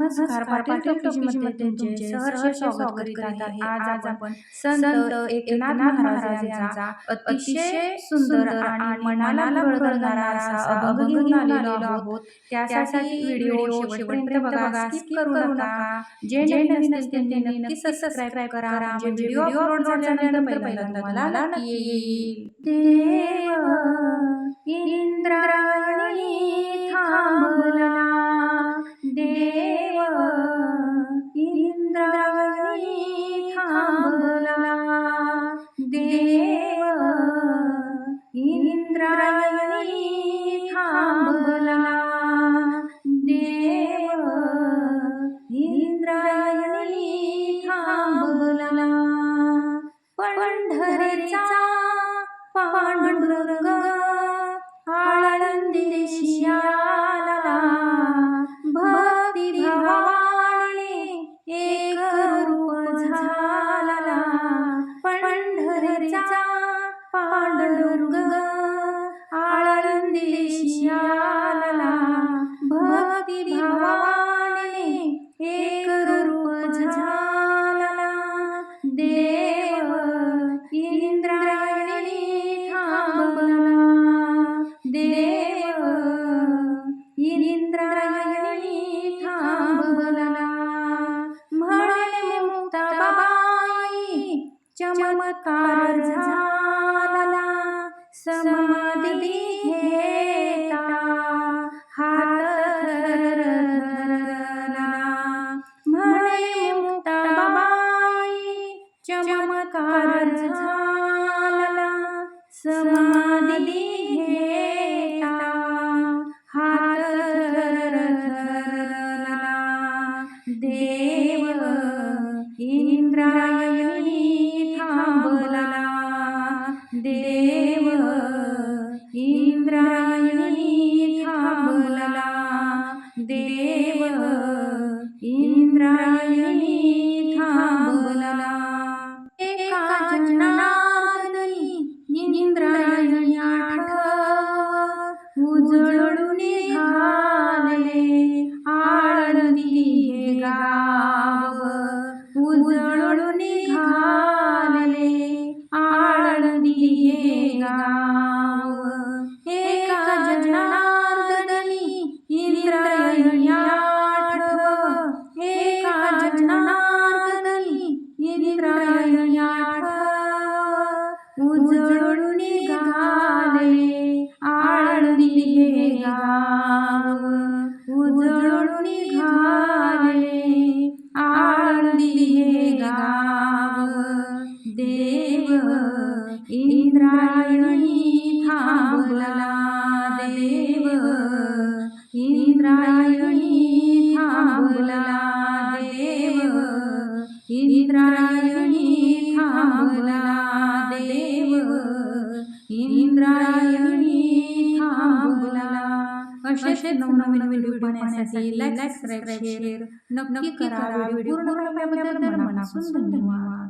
नमस्कार पाटील टॉकीजमध्ये तुमचे सहर्ष स्वागत करीत आहे. आज आपण संत एकनाथ महाराज यांचा अतिशय सुंदर आणि मनाला असा अभंग घेऊन आलेलो आहोत. त्यासाठी व्हिडिओ शेवटपर्यंत बघा स्किप करू नका. जे जे नवीन असतील त्यांनी नक्की सबस्क्राईब करा. म्हणजे व्हिडिओ अपलोड झाल्यानंतर पहिल्यांदा तुम्हाला नक्की येईल. देव इंद्रायणी इंद्रायणी एक रूप झाला देव इंद्रायणी थांबला. देव इंद्रायणी थांबला. म्हणे मुक्ताबाई चमत्कार झाला. समाधी चमत्कार झाला समाधी घेता. हात धरला देव इंद्रायणी थांबला. देव इंद्रायणी थांबला. देव इंद्रायणी थांबला. एका जनार्दनी इंद्रायणी आठव उजळून निघाले आळंदी हे गाव. उजळून निघाले आळंदी हे गाव. एका जनार्दनी इंद्रायणी आठव एका जनार्दनी इंद्रायणी आठव उजळून निघाले आळंदी हे गाव. उजळून निघाले आळंदी हे गाव. देव इंद्रायणी थांबला देव इंद्रायणी थांबला देव इंद्रायणी इंद्रायणी थांबला. असे नवनवीन व्हिडिओ पाहण्यासाठी लाईक सबस्क्राईब शेअर नक्की करा. व्हिडिओ पूर्ण पाहिल्याबद्दल मनापासून धन्यवाद.